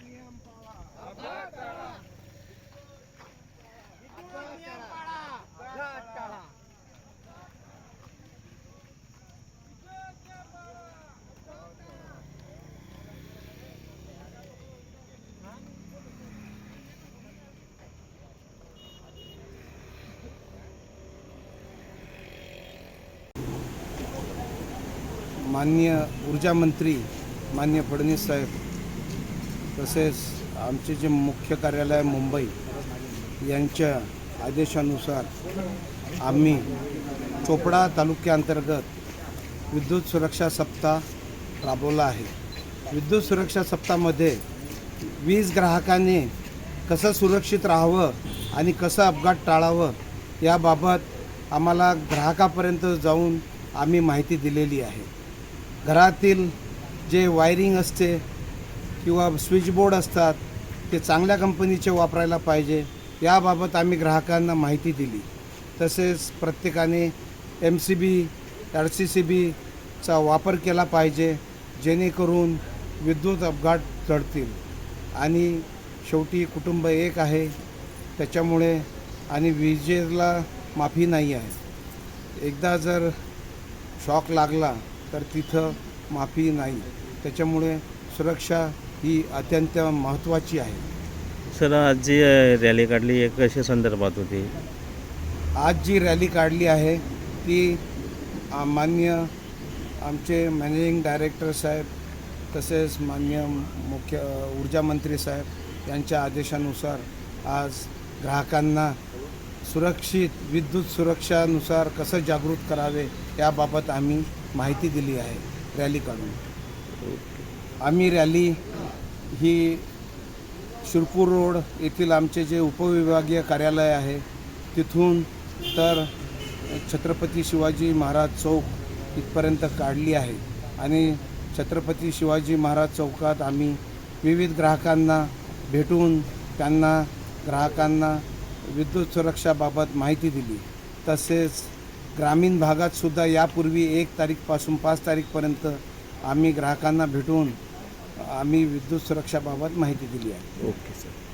नियम पाळा अपघात ऊर्जामंत्री मान्य फडणवीस साहेब तसेच आमचे जे मुख्य कार्यालय आहे मुंबई यांच्या आदेशानुसार आम्ही चोपडा तालुक्याअंतर्गत विद्युत सुरक्षा सप्ताह राबवला आहे. विद्युत सुरक्षा सप्ताहामध्ये वीज ग्राहकांनी कसं सुरक्षित राहावं आणि कसं अपघात टाळावं याबाबत आम्हाला ग्राहकापर्यंत जाऊन आम्ही माहिती दिलेली आहे. घरातील जे वायरिंग असते किंवा स्विचबोर्ड असतात ते चांगल्या कंपनीचे वापरायला पाहिजे याबाबत आम्ही ग्राहकांना माहिती दिली. तसेच प्रत्येकाने M C B R C C बीचा वापर केला पाहिजे जेणेकरून विद्युत अपघात टळतील आणि शेवटी कुटुंब एक आहे त्याच्यामुळे आणि विजेला माफी नाही आहे. एकदा जर शॉक लागला तर तिथं माफी नाही. त्याच्यामुळे सुरक्षा ही अत्यंत महत्त्वाची आहे. सर आज जी रॅली काढली एक कशा संदर्भात होती. आज जी रॅली काढली आहे ती आ, मान्य आमचे मॅनेजिंग डायरेक्टर साहेब तसेच मान्य मुख्य ऊर्जा मंत्री साहेब यांच्या आदेशानुसार आज ग्राहकांना सुरक्षित विद्युत सुरक्षानुसार कसं जागृत करावे याबाबत आम्ही माहिती दिली आहे रॅली काढून. आम्ही रॅली ही शिरपूर रोड येथील आमचे जे उपविभागीय कार्यालय आहे तिथून तर छत्रपती शिवाजी महाराज चौक इथपर्यंत काढली आहे. आणि छत्रपती शिवाजी महाराज चौकात आम्ही विविध ग्राहकांना भेटून त्यांना ग्राहकांना विद्युत सुरक्षाबाबत माहिती दिली. तसेच ग्रामीण भागात सुद्धा यापूर्वी एक तारीखपासून पाच तारीखपर्यंत आम्ही ग्राहकांना भेटून आम्ही विद्युत सुरक्षाबाबत माहिती दिली आहे. Okay sir.